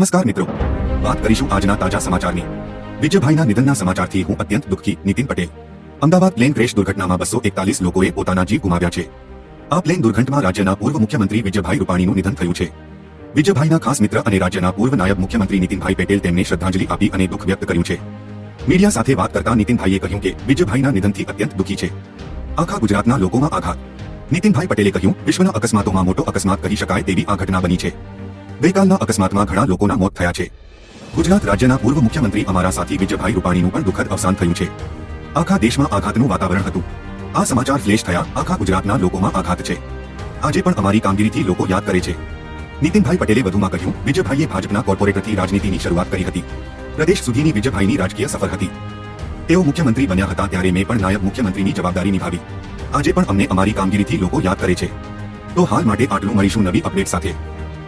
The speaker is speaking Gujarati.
નમસ્કાર મિત્રો. વાત કરીશું આજના તાજા સમાચારની. વિજયભાઈના નિધનના સમાચારથી હું અત્યંત દુઃખી, નીતિન પટેલ. અમદાવાદ પ્લેન ક્રેશ દુર્ઘટનામાં બસો એકતાલીસ લોકોએ પોતાના જીવ ગુમાવ્યા છે. આ પ્લેન દુર્ઘટનામાં રાજ્યના પૂર્વ મુખ્યમંત્રી વિજયભાઈ રૂપાણીનું નિધન થયું છે. વિજયભાઈના ખાસ મિત્ર અને રાજ્યના પૂર્વ નાયબ મુખ્યમંત્રી નીતિનભાઈ પટેલ તેમને શ્રદ્ધાંજલિ આપી અને દુઃખ વ્યક્ત કર્યું છે. મીડિયા સાથે વાત કરતા નીતિનભાઈએ કહ્યું કે વિજયભાઈના નિધનથી અત્યંત દુઃખી છે. આખા ગુજરાતના લોકોમાં આઘાત. નીતિનભાઈ પટેલે કહ્યું, વિશ્વના અકસ્માતોમાં મોટો અકસ્માત કહી શકાય તેવી આ ઘટના બની છે. ગઈકાલના અકસ્માતમાં ઘણા લોકોના મોત થયા છે. ગુજરાત રાજ્યના પૂર્વ મુખ્યમંત્રી અમારા સાથી વિજયભાઈ રૂપાણીનું પણ દુઃખદ અવસાન થયું છે. આખા દેશમાં આઘાતનું વાતાવરણ હતું. આ સમાચાર ફ્લેશ થયા આખા ગુજરાતના લોકોમાં આઘાત છે. આજે પણ અમારી કામગીરીથી લોકો યાદ કરે છે. નીતિનભાઈ પટેલે વધુમાં કહ્યું, વિજયભાઈએ ભાજપના કોર્પોરેટરથી રાજનીતિની શરૂઆત કરી હતી. પ્રદેશ સુધીની વિજયભાઈની રાજકીય સફર હતી. તેઓ મુખ્યમંત્રી બન્યા હતા ત્યારે મેં પણ નાયબ મુખ્યમંત્રીની જવાબદારી નિભાવી. આજે પણ અમને અમારી કામગીરીથી લોકો યાદ કરે છે. તો હાલ માટે આટલું મળીશું નવી અપડેટ સાથે.